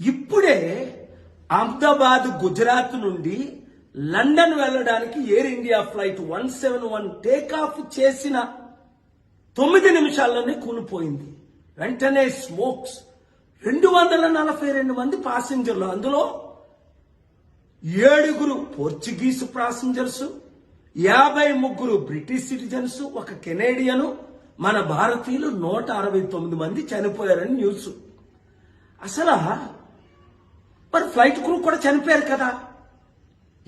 ఇప్పుడే అహ్మదాబాద్ గుజరాత్ నుండి లండన్ వెళ్ళడానికి Air India flight one seven one take off చేసిన తొమ్మిది నిమిషాల్లోనే కూలిపోయింది. వెంటనే స్మోక్స్ రెండు వందల నలభై రెండు మంది పాసింజర్లు. అందులో ఏడుగురు పోర్చుగీస్ పాసింజర్స్ యాభై ముగ్గురు బ్రిటిష్ సిటిజన్స్ ఒక కెనేడియను మన భారతీయులు నూట అరవై తొమ్మిది మంది చనిపోయారని న్యూస్. అసలు మరి ఫ్లైట్ క్రూ కూడా చనిపోయారు కదా.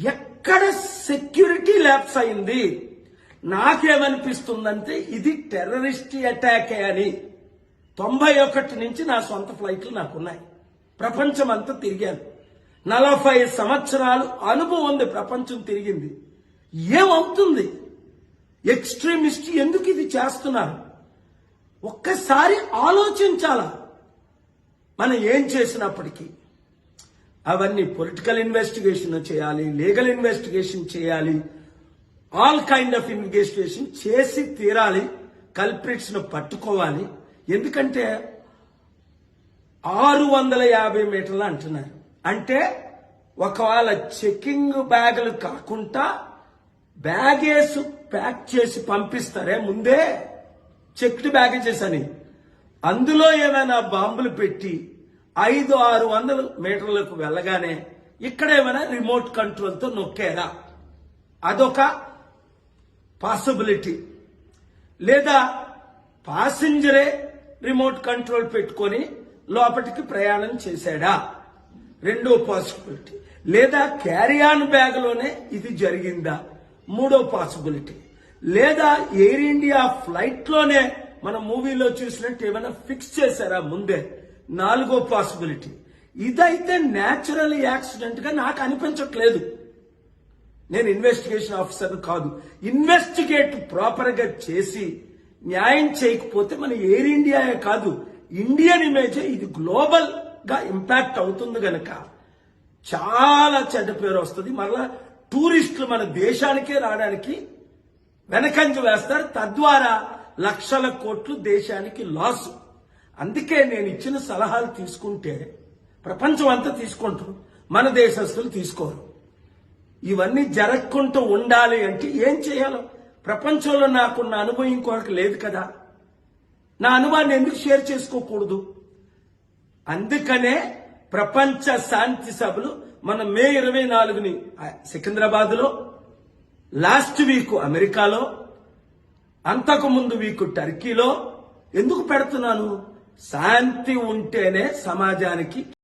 ఎక్కడ సెక్యూరిటీ ల్యాప్స్ అయింది? నాకేమనిపిస్తుందంటే ఇది టెర్రరిస్ట్ అటాక్ అని. తొంభై ఒకటి నుంచి నా సొంత ఫ్లైట్లు నాకున్నాయి. ప్రపంచం అంతా తిరిగాను. నలభై సంవత్సరాలు అనుభవం ఉంది ప్రపంచం తిరిగింది. ఏమవుతుంది? ఎక్స్ట్రీమిస్ట్ ఎందుకు ఇది చేస్తున్నారు? ఒక్కసారి ఆలోచించాలా? మనం ఏం చేసినప్పటికీ? అవన్నీ పొలిటికల్ ఇన్వెస్టిగేషన్ చేయాలి లీగల్ ఇన్వెస్టిగేషన్ చేయాలి ఆల్ కైండ్ ఆఫ్ ఇన్వెస్టిగేషన్ చేసి తీరాలి కల్ప్రిట్స్ను పట్టుకోవాలి. ఎందుకంటే ఆరు వందల యాభై మీటర్లు అంటున్నారు. అంటే ఒకవేళ చెకింగ్ బ్యాగులు కాకుండా బ్యాగేస్ ప్యాక్ చేసి పంపిస్తారే ముందే చెక్డ్ బ్యాగేజెస్ అని. అందులో ఏమైనా బాంబులు పెట్టి ఐదు ఆరు వందలు మీటర్లకు వెళ్ళగానే ఇక్కడ ఏమైనా రిమోట్ కంట్రోల్తో నొక్కారా. అదొక పాసిబిలిటీ. లేదా పాసింజరే రిమోట్ కంట్రోల్ పెట్టుకొని లోపలికి ప్రయాణం చేశాడా? రెండో పాసిబిలిటీ. లేదా క్యారియాన్ బ్యాగ్లోనే ఇది జరిగిందా? మూడో పాసిబిలిటీ. లేదా ఎయిర్ ఇండియా ఫ్లైట్లోనే మన మూవీలో చూసినట్టు ఏమైనా ఫిక్స్ చేశారా ముందే? నాలుగో పాసిబిలిటీ ఇదైతే న్యాచురల్ యాక్సిడెంట్గా నాకు అనిపించట్లేదు. నేను ఇన్వెస్టిగేషన్ ఆఫీసర్ కాదు. ఇన్వెస్టిగేట్ ప్రాపర్గా చేసి న్యాయం చేయకపోతే మన ఎయిర్ ఇండియాయే కాదు ఇండియన్ ఇమేజే ఇది గ్లోబల్గా ఇంపాక్ట్ అవుతుంది గనక చాలా చెడ్డ పేరు వస్తుంది. మరలా టూరిస్టులు మన దేశానికే రావడానికి వెనకంజ వేస్తారు. తద్వారా లక్షల కోట్లు దేశానికి లాస్ అందుకే నేను ఇచ్చిన సలహాలు తీసుకుంటే ప్రపంచం అంతా తీసుకుంటారు మన దేశస్తులు తీసుకోరు. ఇవన్నీ జరగకుండా ఉండాలి అంటే ఏం చేయాలో? ప్రపంచంలో నాకున్న అనుభవం ఇంకొకరికి లేదు కదా. నా అనుభవాన్ని ఎందుకు షేర్ చేసుకోకూడదు? అందుకనే ప్రపంచ శాంతి సభలు మన మే ఇరవై నాలుగుని సికింద్రాబాద్లో లాస్ట్ వీక్ అమెరికాలో అంతకు ముందు వీక్ టర్కీలో. ఎందుకు పెడుతున్నాను? శాంతి ఉంటేనే సమాజానికి